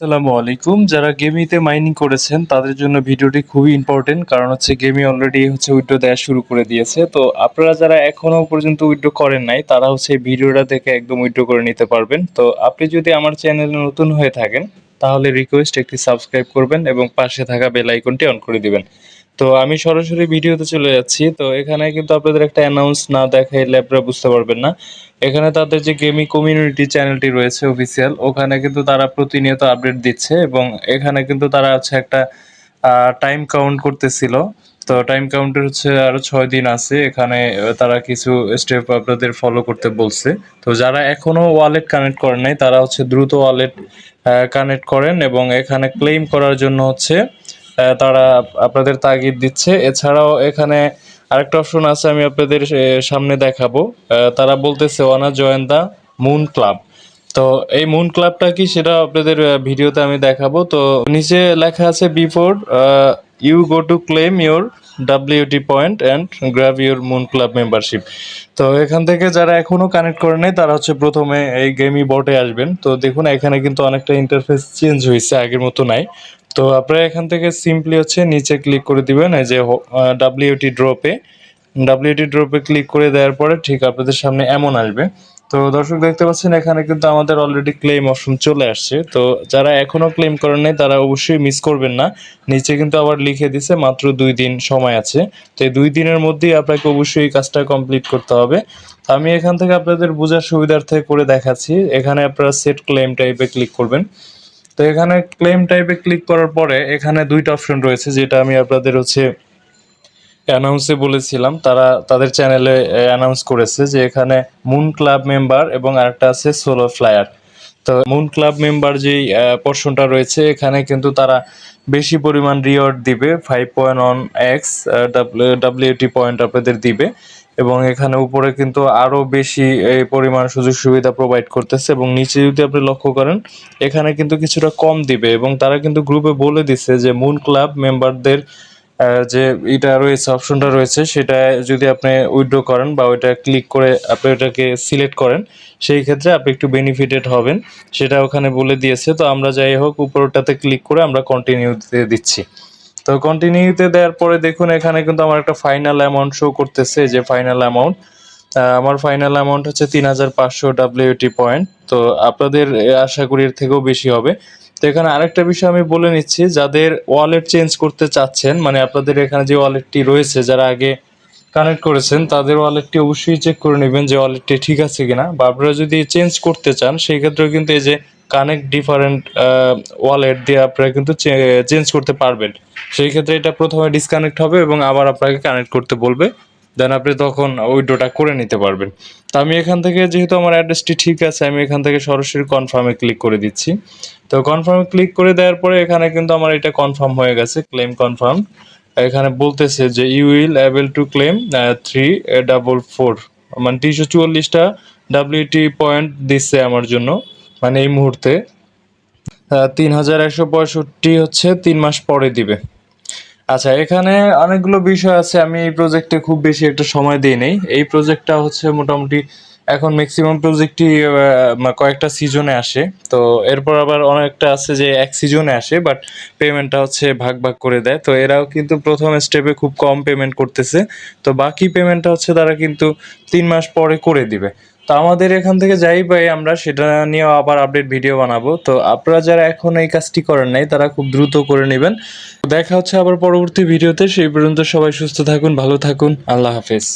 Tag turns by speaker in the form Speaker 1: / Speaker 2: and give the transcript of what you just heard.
Speaker 1: আসসালামু আলাইকুম। যারা গেমিতে মাইনিং করেছেন, তাদের জন্য ভিডিওটি খুবই ইম্পর্টেন্ট কারণ হচ্ছে গেমি অলরেডি হচ্ছে উইড্রো দেওয়া শুরু করে দিয়েছে। তো আপনারা যারা এখনও পর্যন্ত উইড্রো করেন নাই, তারা হচ্ছে ভিডিওটা দেখে একদম উইড্রো করে নিতে পারবেন। তো আপনি যদি আমার চ্যানেলে নতুন হয়ে থাকেন, তাহলে রিকোয়েস্ট একটি সাবস্ক্রাইব করবেন এবং পাশে থাকা বেল আইকনটি অন করে দিবেন। তো আমি সরাসরি ভিডিওতে চলে যাচ্ছি। তো এখানে কিন্তু আপনাদের একটা অ্যানাউন্স না দেখাইলে আপনারা বুঝতে পারবেন না। এখানে তাদের যে গেমিং কমিউনিটি চ্যানেলটি রয়েছে অফিসিয়াল ওখানে কিন্তু তারা প্রতিনিয়ত আপডেট দিচ্ছে এবং এখানে কিন্তু তারা হচ্ছে একটা টাইম কাউন্ট করতেছিল। তো টাইম কাউন্টের হচ্ছে আরও ছয় দিন আছে। এখানে তারা কিছু স্টেপ আপনাদের ফলো করতে বলছে। তো যারা এখনও ওয়ালেট কানেক্ট করেন নাই, তারা হচ্ছে দ্রুত ওয়ালেট কানেক্ট করেন এবং এখানে ক্লেম করার জন্য হচ্ছে তারা আপনাদের তাগিদ দিচ্ছে। এছাড়াও এখানে আরেকটা অপশন আছে আমি আপনাদের সামনে দেখাবো। তারা বলতেছে wanna join the moon club. তো এই মুন ক্লাবটা কি সেটা আপনাদের ভিডিওতে আমি দেখাবো। তো নিচে লেখা আছে before you go to claim your W T point and grab your moon club membership তো এখান থেকে যারা এখনও কানেক্ট করে নেই, তারা হচ্ছে প্রথমে এই গেমি বটে আসবেন। তো দেখুন, এখানে কিন্তু অনেকটা ইন্টারফেস চেঞ্জ হয়েছে আগের মতো নাই। তো আপনারা এখান থেকে সিম্পলি হচ্ছে নিচে ক্লিক করে দিবেন, এই যে ডাব্লিউটি ড্রপে ডাব্লিউটি ড্রপে ক্লিক করে দেওয়ার পরে ঠিক আপনাদের সামনে এমন আসবে। তো দর্শক দেখতে পাচ্ছেন, এখানে কিন্তু আমাদের অলরেডি ক্লেম অপশন চলে আসছে। তো যারা এখনও ক্লেম করেন নাই, তারা অবশ্যই মিস করবেন না। নিচে কিন্তু আবার লিখে দিছে, মাত্র দুই দিন সময় আছে। তো এই দুই দিনের মধ্যেই আপনাকে অবশ্যই এই কাজটা কমপ্লিট করতে হবে। তো আমি এখান থেকে আপনাদের বোঝার সুবিধার্থে করে দেখাচ্ছি। এখানে আপনারা সেট ক্লেম টাইপে ক্লিক করবেন। তো এখানে ক্লেম টাইপে ক্লিক করার পরে এখানে দুইটা অপশন রয়েছে, যেটা আমি আপনাদের হচ্ছে অ্যানাউন্সে বলেছিলাম। তারা তাদের চ্যানেলে অ্যানাউন্স করেছে যে এখানে মুন ক্লাব মেম্বার এবং আরেকটা আছে সোলো ফ্লায়ার তো মুন ক্লাব মেম্বার যেই পোর্শনটা রয়েছে, এখানে কিন্তু তারা বেশি পরিমাণ রিওয়ার্ড দিবে five point one X WT point আপনাদের দিবে। এবং এখানে উপরে কিন্তু আরও বেশি, এই পরিমাণ সুযোগ সুবিধা প্রোভাইড করতেছে এবং নিচে যদি আপনি লক্ষ্য করেন, এখানে কিন্তু কিছুটা কম দিবে এবং তারা কিন্তু গ্রুপে বলে দিছে যে মুন ক্লাব মেম্বারদের যে এটা রয়েছে অপশনটা রয়েছে, সেটা যদি আপনি উইড্রো করেন বা ওইটা ক্লিক করে আপনি ওটাকে সিলেক্ট করেন, সেই ক্ষেত্রে আপনি একটু বেনিফিটেড হবেন। সেটা ওখানে বলে দিয়েছে। তো আমরা যাই হোক, উপরটাতে ক্লিক করে আমরা কন্টিনিউতে দিচ্ছি। তো কন্টিনিউতে দেওয়ার পরে দেখুন, এখানে কিন্তু আমার একটা ফাইনাল অ্যামাউন্ট শো করতেছে, যে ফাইনাল অ্যামাউন্ট আমার ফাইনাল অ্যামাউন্ট হচ্ছে তিন হাজার পাঁচশো ডাব্লিউটি পয়েন্ট তো আপনাদের আশা করি এর থেকেও বেশি হবে। তো এখানে আরেকটা বিষয় আমি বলে নিচ্ছি, যাদের ওয়ালেট চেঞ্জ করতে চাচ্ছেন মানে আপনাদের এখানে যে ওয়ালেটটি রয়েছে, যারা আগে কানেক্ট করেছেন, তাদের ওয়ালেটটি অবশ্যই চেক করে নেবেন যে ওয়ালেটটি ঠিক আছে কিনা। বা আপনারা যদি চেঞ্জ করতে চান, সেই ক্ষেত্রেও কিন্তু এই যে কানেক্ট ডিফারেন্ট ওয়ালেট দিয়ে আপনারা কিন্তু চেঞ্জ করতে পারবেন। সেই ক্ষেত্রে এটা প্রথমে ডিসকানেক্ট হবে এবং আবার আপনাকে কানেক্ট করতে বলবে। দেন আপনি তখন উইড্রোটা করে নিতে পারবেন। তো আমি এখান থেকে যেহেতু আমার অ্যাড্রেসটি ঠিক আছে, আমি এখান থেকে সরাসরি কনফার্মে ক্লিক করে দিচ্ছি। তো কনফার্মে ক্লিক করে দেওয়ার পরে এখানে কিন্তু আমার এটা কনফার্ম হয়ে গেছে ক্লেম কনফার্ম এখানে বলতেছে যে you will able to claim three double four মানে তিনশো চুয়াল্লিশটা ডাব্লিউটি পয়েন্ট দিচ্ছে আমার জন্য মানে এই মুহূর্তে। তিন হাজার একশো পঁয়ষট্টি হচ্ছে তিন মাস পরে দিবে। আচ্ছা এখানে অনেকগুলো বিষয় আছে। আমি এই প্রজেক্টে খুব বেশি একটা সময় দিই নেই। এই প্রজেক্টটা হচ্ছে মোটামুটি এখন ম্যাক্সিমাম প্রজেক্টই কয়েকটা সিজনে আসে। তো এরপর আবার অনেকটা আছে যে এক সিজনে আসে বাট পেমেন্টটা হচ্ছে ভাগ ভাগ করে দেয়। তো এরাও কিন্তু প্রথম স্টেপে খুব কম পেমেন্ট করতেছে। তো বাকি পেমেন্টটা হচ্ছে তারা কিন্তু তিন মাস পরে করে দিবে। তো আমাদের এখান থেকে যাই পাই আমরা, সেটা নিয়েও আবার আপডেট ভিডিও বানাবো। তো আপনারা যারা এখন এই কাজটি করেন নাই, তারা খুব দ্রুত করে নেবেন। দেখা হচ্ছে আবার পরবর্তী ভিডিওতে সেই পর্যন্ত সবাই সুস্থ থাকুন, ভালো থাকুন, আল্লাহ হাফেজ।